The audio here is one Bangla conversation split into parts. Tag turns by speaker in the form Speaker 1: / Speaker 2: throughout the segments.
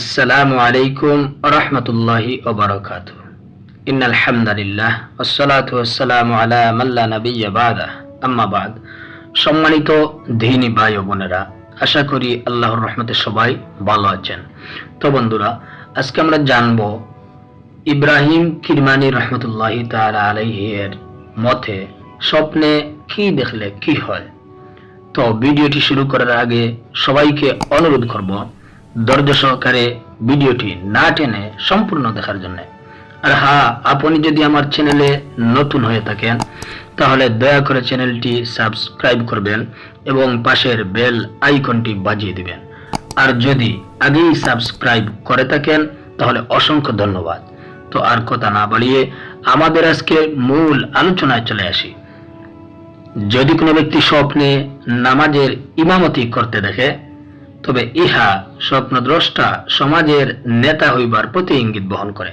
Speaker 1: আসসালামু আলাইকুম রহমতুল্লাহি ওবরকাত ইন আলহামদুলিল্লাহ আসসালাতু আসসালামু আলা মাল্লা নবিয়্যা বাদা আম্মা বাদ। সম্মানিত দিনী ভাই ও বোনেরা, আশা করি আল্লাহর রহমতে সবাই ভালো আছেন। তো বন্ধুরা, আজকে আমরা জানব ইব্রাহিম কিরমানি রহমতুল্লাহি তাআলা আলাইহির মতে স্বপ্নে কি দেখলে কি হয়? তো ভিডিওটি শুরু করার আগে সবাইকে অনুরোধ করব ধৈর্য সহকারে ভিডিওটি না টেনে সম্পূর্ণ দেখার জন্য। আর হ্যাঁ আপনি যদি আমার চ্যানেলে নতুন হয়ে থাকেন, তাহলে দয়া করে চ্যানেলটি সাবস্ক্রাইব করবেন এবং পাশের বেল আইকনটি বাজিয়ে দিবেন। আর যদি আগেই সাবস্ক্রাইব করে থাকেন, তাহলে অসংখ্য ধন্যবাদ। তো আর কথা না বাড়িয়ে আমাদের আজকে মূল আলোচনায় চলে আসি। যদি কোনো ব্যক্তি স্বপ্নে নামাজের ইমামতি করতে দেখে তবে ইহা স্বপ্নদ্রষ্টা সমাজের নেতা হইবার প্রতি ইঙ্গিত বহন করে।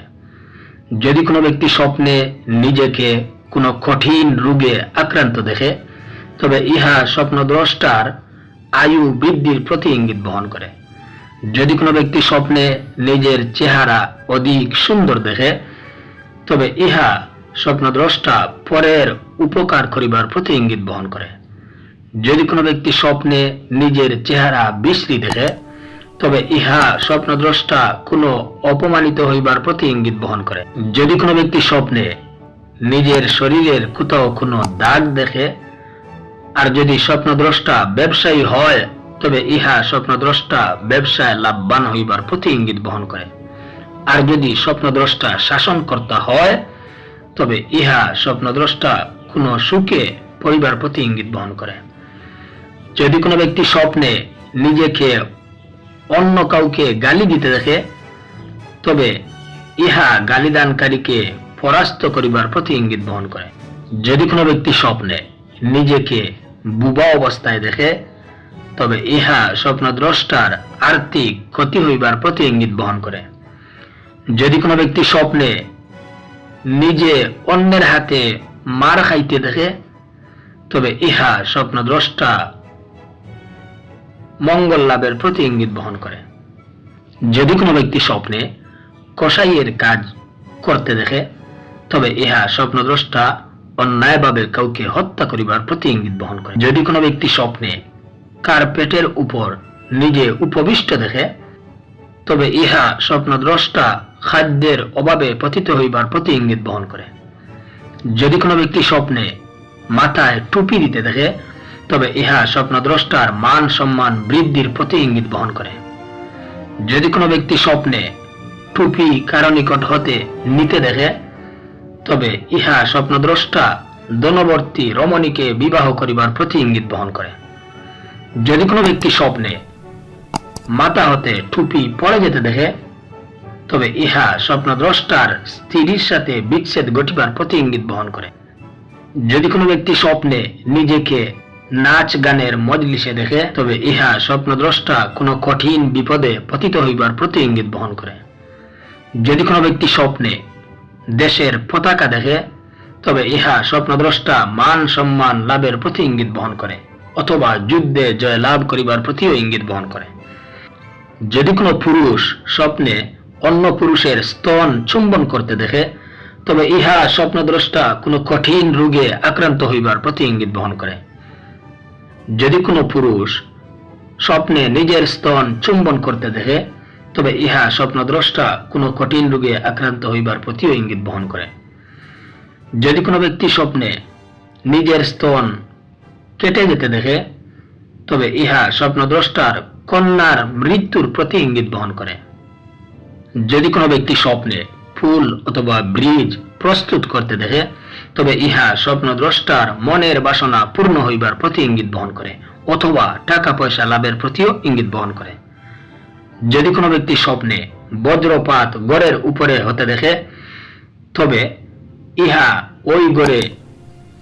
Speaker 1: যদি কোনো ব্যক্তি স্বপ্নে নিজেকে কোনো কঠিন রোগে আক্রান্ত দেখে, তবে ইহা স্বপ্নদ্রষ্টার আয়ু বৃদ্ধির প্রতি ইঙ্গিত বহন করে। যদি কোনো ব্যক্তি স্বপ্নে নিজের চেহারা অধিক সুন্দর দেখে, তবে ইহা স্বপ্নদ্রষ্টা পরের উপকার করিবার প্রতি ইঙ্গিত বহন করে। যদি কোনো ব্যক্তি স্বপ্নে নিজের চেহারা বিশ্রী দেখে, তবে ইহা স্বপ্নদ্রষ্টা কোনো অপমানিত হইবার প্রতি ইঙ্গিত বহন করে। যদি কোনো ব্যক্তি স্বপ্নে নিজের শরীরের কোথাও কোনো দাগ দেখে, আর যদি স্বপ্নদ্রষ্টা ব্যবসায়ী হয়, তবে ইহা স্বপ্নদ্রষ্টা ব্যবসায় লাভবান হইবার প্রতি ইঙ্গিত বহন করে। আর যদি স্বপ্নদ্রষ্টা শাসনকর্তা হয়, তবে ইহা স্বপ্নদ্রষ্টা কোনো সুখে পরিবার প্রতি ইঙ্গিত বহন করে। যদি কোনো ব্যক্তি স্বপ্নে নিজেকে অন্য কাউকে গালি দিতে দেখে, তবে ইহা গালিদানকারীকে পরাস্ত করিবার প্রতি ইঙ্গিত বহন করে। যদি কোনো ব্যক্তি স্বপ্নে নিজেকে বুবা অবস্থায় দেখে, তবে ইহা স্বপ্নদ্রষ্টার আর্থিক ক্ষতি হইবার প্রতি ইঙ্গিত বহন করে। যদি কোনো ব্যক্তি স্বপ্নে নিজে অন্যের হাতে মার খাইতে দেখে, তবে ইহা স্বপ্নদ্রষ্টা মঙ্গল লাভের প্রতি ইঙ্গিত বহন করে। যদি কোনো ব্যক্তি স্বপ্নে কসাইয়ের কাজ করতে দেখে, তবে ইহা স্বপ্নদ্রষ্টা অন্যায়ভাবে কাউকে হত্যা করিবার প্রতি ইঙ্গিত বহন করে। যদি কোনো ব্যক্তি স্বপ্নে কার্পেটের উপর নিজে উপবিষ্ট দেখে, তবে ইহা স্বপ্নদ্রষ্টা খাদ্যের অভাবে পতিত হইবার প্রতি ইঙ্গিত বহন করে। যদি কোনো ব্যক্তি স্বপ্নে মাথায় টুপি দিতে দেখে তবে ইহা স্বপ্নদ্রষ্টার মান সম্মান বৃদ্ধির প্রতি ইঙ্গিত বহন করে। যদি কোনো ব্যক্তি স্বপ্নে টুপি কারও নিকট হতে নিতে দেখে, তবে ইহা স্বপ্নদ্রষ্টা দনবর্তী রমণীকে বিবাহ করিবার প্রতি ইঙ্গিত বহন করে। যদি কোনো ব্যক্তি স্বপ্নে মাথা হতে টুপি পড়ে যেতে দেখে, তবে ইহা স্বপ্নদ্রষ্টার স্ত্রীর সাথে বিচ্ছেদ ঘটিবার প্রতি ইঙ্গিত বহন করে। যদি কোনো ব্যক্তি স্বপ্নে নিজেকে নাচ গানের মজলিসে দেখে, তবে ইহা স্বপ্নদ্রষ্টা কোনো কঠিন বিপদে পতিত হইবার প্রতি ইঙ্গিত বহন করে। যদি কোনো ব্যক্তি স্বপ্নে দেশের পতাকা দেখে, তবে ইহা স্বপ্নদ্রষ্টা মান সম্মান লাভের প্রতি ইঙ্গিত বহন করে, অথবা যুদ্ধে জয় লাভ করিবার প্রতিও ইঙ্গিত বহন করে। যদি কোনো পুরুষ স্বপ্নে অন্য পুরুষের স্তন চুম্বন করতে দেখে, তবে ইহা স্বপ্নদ্রষ্টা কোনো কঠিন রোগে আক্রান্ত হইবার প্রতি ইঙ্গিত বহন করে। যদি কোনো পুরুষ স্বপ্নে নিজের স্তন চুম্বন করতে দেখে, তবে ইহা স্বপ্নদ্রষ্টা কোনো কঠিন রোগে আক্রান্ত হইবার প্রতিও ইঙ্গিত বহন করে। যদি কোনো ব্যক্তি স্বপ্নে নিজের স্তন কেটে যেতে দেখে, তবে ইহা স্বপ্নদ্রষ্টার কন্যার মৃত্যুর প্রতি ইঙ্গিত বহন করে। যদি কোনো ব্যক্তি স্বপ্নে ফুল অথবা ব্রিজ প্রস্তুত করতে দেখে তবে ইহা স্বপ্নদ্রষ্টার মনের বাসনা পূর্ণ হইবার প্রতি ইঙ্গিত বহন করে, অথবা টাকা পয়সা লাভের প্রতিও ইঙ্গিত বহন করে। যদি কোনো ব্যক্তি স্বপ্নে বজ্রপাত গড়ের উপরে হতে দেখে, তবে ইহা ওই গড়ে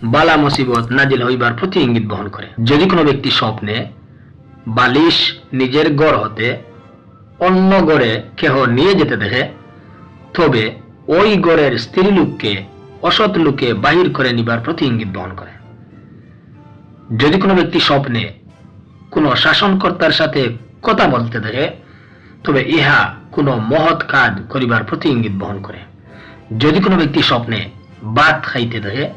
Speaker 1: বালা মুসিবত নাজিল হইবার প্রতি ইঙ্গিত বহন করে। যদি কোনো ব্যক্তি স্বপ্নে বালিশ নিজের গড় হতে অন্য গড়ে কেহ নিয়ে যেতে দেখে, তবে ওই গড়ের স্ত্রী লোককে অসৎ লোকে বাহির করে নিবার প্রতি ইঙ্গিত বহন করে। যদি কোনো ব্যক্তি স্বপ্নে কোনো শাসনকর্তার সাথে কথা বলতে দেখে, তবে ইহা কোনো মহৎ কাজ করিবার প্রতি ইঙ্গিত বহন করে। যদি কোনো ব্যক্তি স্বপ্নে ভাত খাইতে দেখে,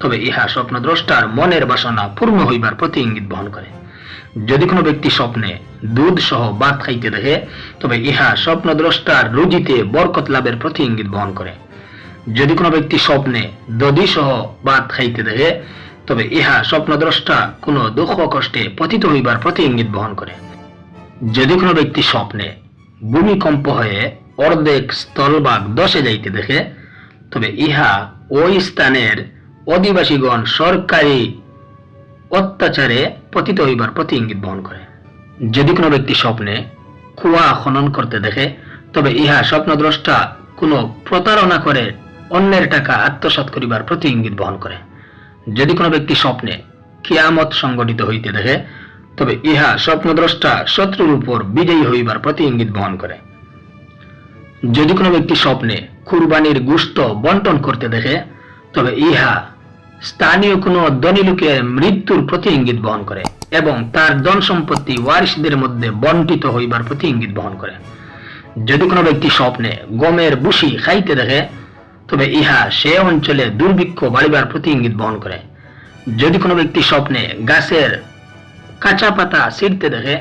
Speaker 1: তবে ইহা স্বপ্নদ্রষ্টার মনের বাসনা পূর্ণ হইবার প্রতি ইঙ্গিত বহন করে। যদি কোনো ব্যক্তি স্বপ্নে দুধ সহ ভাত খাইতে দেখে, তবে ইহা স্বপ্নদ্রষ্টার রুজিতে বরকত লাভের প্রতি ইঙ্গিত বহন করে। যদি কোনো ব্যক্তি স্বপ্নে দধি সহ ভাত খাইতে দেখে তবে ইহা স্বপ্নদ্রষ্টা কোনো দুঃখ কষ্টে পতিত হইবার প্রতি ইঙ্গিত বহন করে। যদি কোনো ব্যক্তি স্বপ্নে ভূমিকম্প হয়ে অর্ধেক স্থলভাগ দশে যাইতে দেখে, তবে ইহা ওই স্থানের অধিবাসীগণ সরকারি অত্যাচারে পতিত হইবার প্রতি ইঙ্গিত বহন করে। যদি কোনো ব্যক্তি স্বপ্নে কুয়া খনন করতে দেখে, তবে ইহা স্বপ্নদ্রষ্টা কোনো প্রতারণা করে অন্যের টাকা আত্মসাৎ করিবার প্রতি ইঙ্গিত বহন করে। যদি কোনো ব্যক্তি স্বপ্নে কিয়ামত সংগঠিত হইতে দেখে, তবে ইহা স্বপ্নদ্রষ্টা শত্রুর উপর বিজয়ী হইবার প্রতি ইঙ্গিত বহন করে। যদি কোনো ব্যক্তি স্বপ্নে কুরবানির গুস্ত বন্টন করতে দেখে, তবে ইহা স্থানীয় কোনো ধনী লোকের মৃত্যুর প্রতি ইঙ্গিত বহন করে এবং তার ধন সম্পত্তি ওয়ারিসদের মধ্যে বন্টিত হইবার প্রতি ইঙ্গিত বহন করে। যদি কোনো ব্যক্তি স্বপ্নে গমের বুসি খাইতে দেখে তবে ইহা সে অঞ্চলে দুর্ভিক্ষ বাড়িবার প্রতি ইঙ্গিত বহন করে। যদি কোনো ব্যক্তি স্বপ্নে গাছের কাঁচা পাতা ছিঁড়তে দেখে,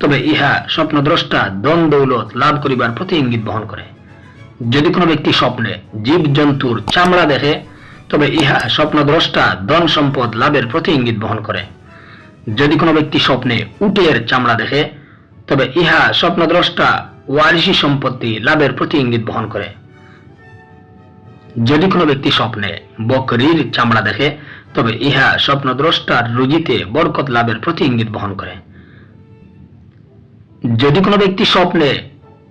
Speaker 1: তবে ইহা স্বপ্নদ্রষ্টা দন দৌলত লাভ করিবার প্রতি ইঙ্গিত বহন করে। যদি কোনো ব্যক্তি স্বপ্নে জীব জন্তুর চামড়া দেখে, তবে ইহা স্বপ্নদ্রষ্টা ধন সম্পদ লাভের প্রতি ইঙ্গিত বহন করে। যদি কোনো ব্যক্তি স্বপ্নে উটের চামড়া দেখে, তবে ইহা স্বপ্নদ্রষ্টা ওয়ারিশি সম্পত্তি লাভের প্রতি ইঙ্গিত বহন করে। যদি কোনো ব্যক্তি স্বপ্নে বকরির চামড়া দেখে, তবে ইহা স্বপ্নদ্রষ্টার রুজিতে বরকত লাভের প্রতি ইঙ্গিত বহন করে। যদি কোনো ব্যক্তি স্বপ্নে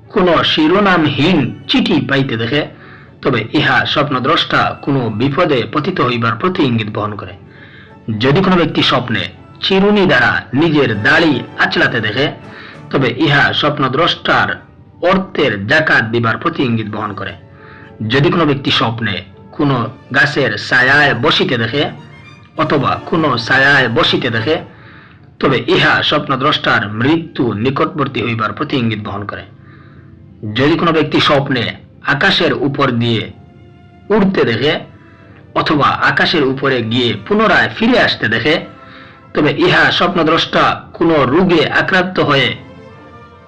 Speaker 1: কোনো শিরোনামহীন চিঠি পাইতে দেখে, তবে ইহা স্বপ্নদ্রষ্টা কোনো বিপদে পতিত হইবার প্রতি ইঙ্গিত বহন করে। যদি কোনো ব্যক্তি স্বপ্নে চিরুনি দ্বারা নিজের দাড়ি আচলাতে দেখে, তবে ইহা স্বপ্নদ্রষ্টার অর্থের জাকাত দিবার প্রতি ইঙ্গিত বহন করে। যদি কোনো ব্যক্তি স্বপ্নে কোনো গাছের ছায়ায় বসিতে দেখে, অথবা কোনো ছায়ায় বসিতে দেখে, তবে ইহা স্বপ্নদ্রষ্টার মৃত্যু নিকটবর্তী হইবার প্রতি ইঙ্গিত বহন করে। যদি কোনো ব্যক্তি স্বপ্নে আকাশের উপর দিয়ে উড়তে দেখে, অথবা আকাশের উপরে গিয়ে পুনরায় ফিরে আসতে দেখে, তবে ইহা স্বপ্নদ্রষ্টা কোনো রোগে আক্রান্ত হয়ে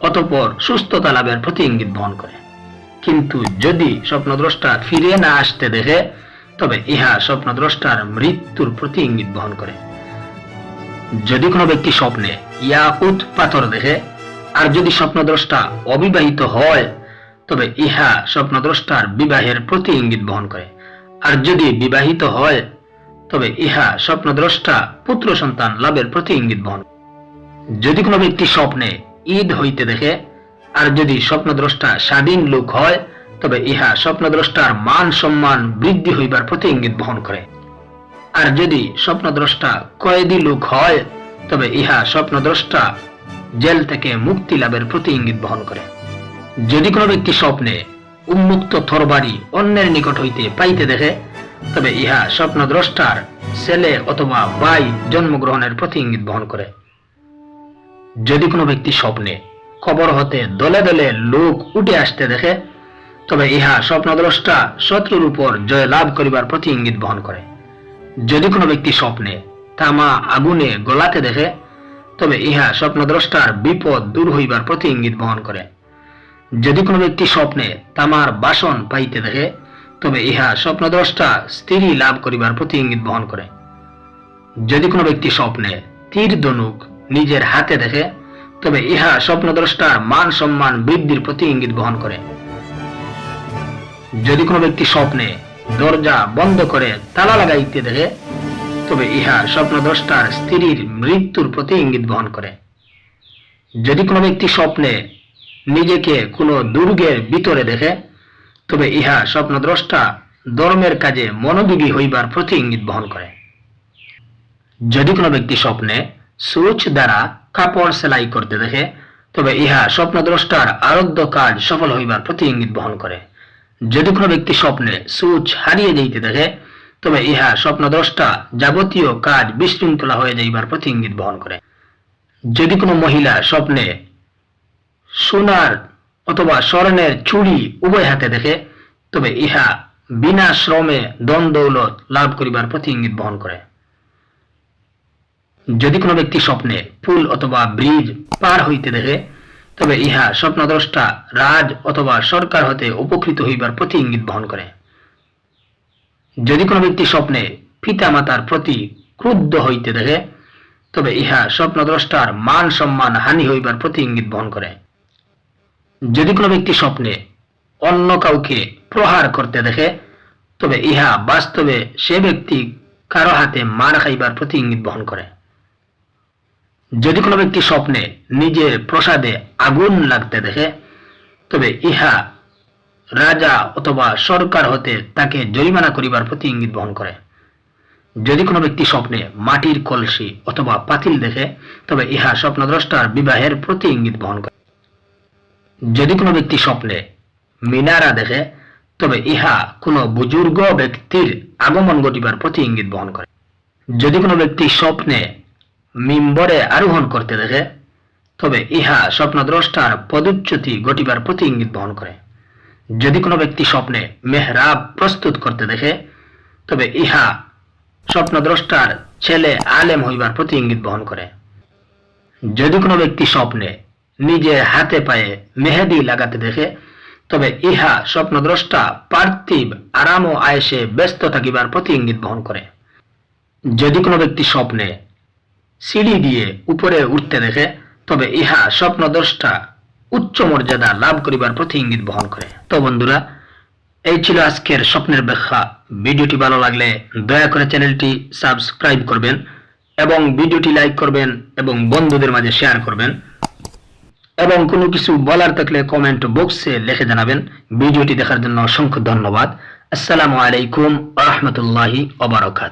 Speaker 1: অতপর সুস্থতা লাভের প্রতি ইঙ্গিত বহন করে। কিন্তু যদি স্বপ্নদ্রষ্টা ফিরে না আসতে দেখে, তবে ইহা স্বপ্নদ্রষ্টার মৃত্যুর প্রতি ইঙ্গিত বহন করে। যদি কোনো ব্যক্তি স্বপ্নে ইয়াকুত পাথর দেখে, আর যদি স্বপ্নদ্রষ্টা অবিবাহিত হয়, তবে ইহা স্বপ্নদ্রষ্টার বিবাহের প্রতি ইঙ্গিত বহন করে। আর যদি বিবাহিত হয়, তবে ইহা স্বপ্নদ্রষ্টা পুত্র সন্তান লাভের প্রতি ইঙ্গিত বহন যদি কোনো ব্যক্তি স্বপ্নে ঈদ হইতে দেখে আর যদি স্বপ্নদ্রষ্টা স্বাধীন লোক হয়, তবে ইহা স্বপ্নদ্রষ্টার মান সম্মান বৃদ্ধি হইবার প্রতি ইঙ্গিত বহন করে। আর যদি স্বপ্নদ্রষ্টা কয়েদি লোক হয়, তবে ইহা স্বপ্নদ্রষ্টা জেল থেকে মুক্তি লাভের প্রতি ইঙ্গিত বহন করে। যদি কোনো ব্যক্তি স্বপ্নে উন্মুক্ত থরবাড়ি অন্যের নিকট হইতে পাইতে দেখে, তবে ইহা স্বপ্নদ্রষ্টার ছেলে অথবা বাই জন্মগ্রহণের প্রতি ইঙ্গিত বহন করে। যদি কোনো ব্যক্তি স্বপ্নে কবর হতে দলে দলে লোক উঠে আসতে দেখে, তবে ইহা স্বপ্নদ্রষ্টা শত্রুর উপর জয় লাভ করিবার প্রতি ইঙ্গিত বহন করে। যদি কোনো ব্যক্তি স্বপ্নে তামা আগুনে গলাতে দেখে, তবে ইহা স্বপ্নদ্রষ্টার বিপদ দূর হইবার প্রতি ইঙ্গিত বহন করে। যদি কোনো ব্যক্তি স্বপ্নে তামার বাসন পাইতে দেখে, তবে ইহা স্বপ্নদ্রষ্টা স্ত্রী লাভ করিবার প্রতি ইঙ্গিত বহন করে। যদি কোনো ব্যক্তি স্বপ্নে তীর ধনুক নিজের হাতে দেখে তবে ইহা স্বপ্নদ্রষ্টার মান সম্মান বৃদ্ধির প্রতি ইঙ্গিত বহন করে। যদি কোনো ব্যক্তি স্বপ্নে দরজা বন্ধ করে, তালা লাগাইতে দেখে, তবে ইহা স্বপ্নদ্রষ্টার স্ত্রীর মৃত্যুর প্রতি ইঙ্গিত বহন করে। যদি কোনো ব্যক্তি স্বপ্নে নিজেকে কোনো দুর্গের ভিতরে দেখে, তবে ইহা স্বপ্নদ্রষ্টা ধর্মের কাজে মনোযোগী হইবার প্রতি ইঙ্গিত বহন করে। যদি কোনো ব্যক্তি স্বপ্নে সুচ দ্বারা কাপড় সেলাই করতে দেখে, তবে ইহা স্বপ্নদ্রষ্টার আরোগ্য কাজ সফল হইবার প্রতি ইঙ্গিত বহন করে। যদি কোনো ব্যক্তি স্বপ্নে সুচ হারিয়ে যাইতে দেখে, তবে ইহা স্বপ্নদ্রষ্টা যাবতীয় কাজ বিশৃঙ্খলা হয়ে যাইবার প্রতি ইঙ্গিত বহন করে। যদি কোনো মহিলা স্বপ্নে সোনার অথবা স্বর্ণের চুড়ি উভয় হাতে দেখে, তবে ইহা বিনা শ্রমে দন দৌলত লাভ করিবার প্রতি ইঙ্গিত বহন করে। যদি কোনো ব্যক্তি স্বপ্নে পুল অথবা ব্রিজ পার হইতে দেখে, তবে ইহা স্বপ্নদ্রষ্টা রাজ অথবা সরকার হতে উপকৃত হইবার প্রতি ইঙ্গিত বহন করে। যদি কোনো ব্যক্তি স্বপ্নে পিতা মাতার প্রতি ক্রুদ্ধ হইতে দেখে, তবে ইহা স্বপ্নদ্রষ্টার মান সম্মান হানি হইবার প্রতি ইঙ্গিত বহন করে। যদি কোনো ব্যক্তি স্বপ্নে অন্য কাউকে প্রহার করতে দেখে, তবে ইহা বাস্তবে সে ব্যক্তি কারও হাতে মার খাইবার প্রতি ইঙ্গিত বহন করে। যদি কোনো ব্যক্তি স্বপ্নে নিজের প্রসাদে আগুন লাগতে দেখে, তবে ইহা রাজা অথবা সরকার হতে তাকে জরিমানা করিবার প্রতি ইঙ্গিত বহন করে। যদি কোনো ব্যক্তি স্বপ্নে মাটির কলসি অথবা পাতিল দেখে, তবে ইহা স্বপ্নদ্রষ্টার বিবাহের প্রতি ইঙ্গিত বহন করে। যদি কোনো ব্যক্তি স্বপ্নে মিনারা দেখে, তবে ইহা কোনো বুজুর্গ ব্যক্তির আগমন ঘটিবার প্রতি ইঙ্গিত বহন করে। যদি কোনো ব্যক্তি স্বপ্নে মিম্বরে আরোহণ করতে দেখে, তবে ইহা স্বপ্নদ্রষ্টার পদচ্যুতি ঘটিবার প্রতি ইঙ্গিত বহন করে। যদি কোনো ব্যক্তি স্বপ্নে মেহরাব প্রস্তুত করতে দেখে, তবে ইহা স্বপ্নদ্রষ্টার ছেলে আলেম হইবার প্রতি ইঙ্গিত বহন করে। যদি কোনো ব্যক্তি স্বপ্নে নিজের হাতে পায়ে মেহেদি লাগাতে দেখে, তবে ইহা স্বপ্নদ্রষ্টা পার্থিব আরাম ও আয়েসে ব্যস্ত থাকিবার প্রতি ইঙ্গিত বহন করে। যদি কোনো ব্যক্তি স্বপ্নে সিঁড়ি দিয়ে উপরে উঠতে দেখে, তবে ইহা স্বপ্নদ্রষ্টা উচ্চ মর্যাদা লাভ করিবার প্রতি ইঙ্গিত বহন করে। তো বন্ধুরা, এই ছিল আজকের স্বপ্নের ব্যাখ্যা। ভিডিওটি ভালো লাগলে দয়া করে চ্যানেলটি সাবস্ক্রাইব করবেন এবং ভিডিওটি লাইক করবেন এবং বন্ধুদের মাঝে শেয়ার করবেন। এবং কোনো কিছু বলার থাকলে কমেন্ট বক্সে লিখে জানাবেন। ভিডিওটি দেখার জন্য অসংখ্য ধন্যবাদ। আসসালামু আলাইকুম রহমতুল্লাহি ওবারকাত